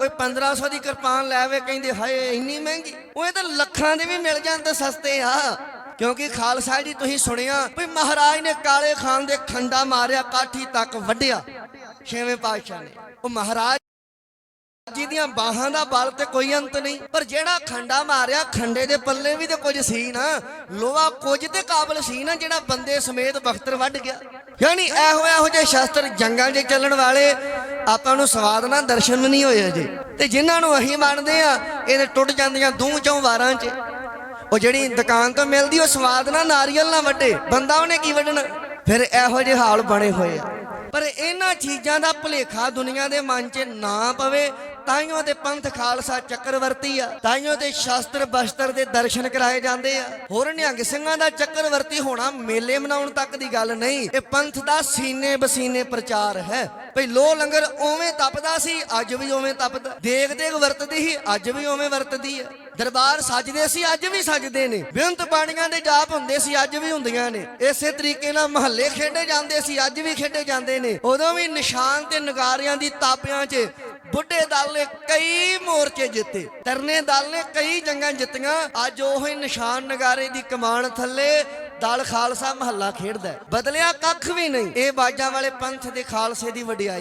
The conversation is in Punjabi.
ਕੋਈ 1500 ਦੀ ਕਿਰਪਾਨ ਲੈਵੇ ਕਹਿੰਦੇ ਹਾਏ, ਇੰਨੀ ਮਹਿੰਗੀ। ਉਹ ਇਹ ਤਾਂ ਲੱਖਾਂ ਦੇ ਵੀ ਮਿਲ ਜਾਣ ਤਾਂ ਸਸਤੇ ਆ। ਕਿਉਂਕਿ ਖਾਲਸਾ ਜੀ, ਤੁਸੀਂ ਸੁਣਿਆ ਵੀ ਮਹਾਰਾਜ ਨੇ ਕਾਲੇ ਖਾਨ ਦੇ ਖੰਡਾ ਮਾਰਿਆ, ਕਾਠੀ ਤੱਕ ਵੱਢਿਆ। ਛੇਵੇਂ ਪਾਤਸ਼ਾਹ ਨੇ। ਉਹ ਮਹਾਰਾਜ ਦੀਆਂ ਬਾਹਾਂ ਦਾ ਬਲ ਤੇ ਕੋਈ ਅੰਤ ਨਹੀਂ, ਪਰ ਜਿਹੜਾ ਖੰਡਾ ਮਾਰਿਆ, ਖੰਡੇ ਦੇ ਪੱਲੇ ਵੀ ਤੇ ਕੁਝ ਸੀ ਨਾ, ਲੋਹਾ ਕੁਝ ਤੇ ਕਾਬਲ ਸੀ ਨਾ, ਜਿਹੜਾ ਬੰਦੇ ਸਮੇਤ ਬਖਤਰ ਵੱਢ ਗਿਆ। ਯਾਨੀ ਇਹੋ ਇਹੋ ਜਿਹੇ ਸ਼ਸਤਰ ਜੰਗਾਂ 'ਚ ਚੱਲਣ ਵਾਲੇ ਆਪਾਂ ਨੂੰ ਸਵਾਦ ਨਾਲ ਦਰਸ਼ਨ ਨਹੀਂ ਹੋਏ ਅਜੇ। ਤੇ ਜਿਨ੍ਹਾਂ ਨੂੰ ਅਸੀਂ ਮੰਨਦੇ ਆ ਇਹ ਤੇ ਟੁੱਟ ਜਾਂਦੀਆਂ ਦੂੰ ਚੋਂ ਵਾਰਾਂ 'ਚ। ਉਹ ਜਿਹੜੀ ਦੁਕਾਨ ਤੋਂ ਮਿਲਦੀ, ਉਹ ਸਵਾਦ ਨਾਲ ਨਾਰੀਅਲ ਨਾ ਵੱਡੇ ਬੰਦਾ ਉਹਨੇ ਕੀ ਵੱਢਣਾ? ਫਿਰ ਇਹੋ ਜਿਹੇ ਹਾਲ ਬਣੇ ਹੋਏ ਆ। ਪਰ ਇਹਨਾਂ ਚੀਜ਼ਾਂ ਦਾ ਭੁਲੇਖਾ ਦੁਨੀਆ ਦੇ ਮਨ 'ਚ ਨਾ ਪਵੇ ਤਾਈਓ ਤੇ ਪੰਥ ਖਾਲਸਾ ਚੱਕਰਵਰਤੀ ਆ। ਤਾਈਓ ਤੇ ਸ਼ਾਸਤਰ ਬਸਤਰ ਦੇ ਦਰਸ਼ਨ ਕਰਾਏ ਜਾਂਦੇ ਆ। ਹੋਰ ਨਿਹੰਗ ਸਿੰਘਾਂ ਦਾ ਚੱਕਰਵਰਤੀ ਹੋਣਾ ਮੇਲੇ ਮਨਾਉਣ ਤੱਕ ਦੀ ਗੱਲ ਨਹੀਂ। ਇਹ ਪੰਥ ਦਾ ਸੀਨੇ ਬਸੀਨੇ ਪ੍ਰਚਾਰ ਹੈ। ਭਈ ਲੋ ਲੰਗਰ ਉਵੇਂ ਤਪਦਾ ਸੀ, ਅੱਜ ਵੀ ਉਵੇਂ ਤਪਦਾ। ਦੇਗ ਦੇਗ ਵਰਤਦੀ ਸੀ, ਅੱਜ ਵੀ ਉਵੇਂ ਵਰਤਦੀ ਹੈ ਦਰਬਾਰ ਸਜਦੇ ਸੀ, ਅੱਜ ਵੀ ਸਜਦੇ ਨੇ। ਬੇਅੰਤ ਬਾਣੀਆਂ ਦੇ ਜਾਪ ਹੁੰਦੇ ਸੀ, ਅੱਜ ਵੀ ਹੁੰਦੀਆਂ ਨੇ। ਇਸੇ ਤਰੀਕੇ ਨਾਲ ਮਹੱਲੇ ਖੇਡੇ ਜਾਂਦੇ ਸੀ, ਅੱਜ ਵੀ ਖੇਡੇ ਜਾਂਦੇ ਨੇ। ਉਦੋਂ ਵੀ ਨਿਸ਼ਾਨ ਤੇ ਨਗਾਰਿਆਂ ਦੀ ਤਾਪਿਆਂ 'ਚ ਬੁੱਢੇ ਦਲ ਨੇ ਕਈ ਮੋਰਚੇ ਜਿੱਤੇ। ਤਰਨੇ ਦਲ ਨੇ ਕਈ ਜੰਗਾਂ ਜਿੱਤੀਆਂ। ਅੱਜ ਉਹ ਹੀ ਨਿਸ਼ਾਨ ਨਗਾਰੇ ਦੀ ਕਮਾਨ ਥੱਲੇ ਦਲ ਖਾਲਸਾ ਮਹੱਲਾ ਖੇਡਦਾ ਹੈ। ਬਦਲਿਆ ਕੱਖ ਵੀ ਨਹੀਂ ਇਹ ਬਾਜਾਂ ਵਾਲੇ ਪੰਥ ਦੇ ਖਾਲਸੇ ਦੀ ਵਡਿਆਈ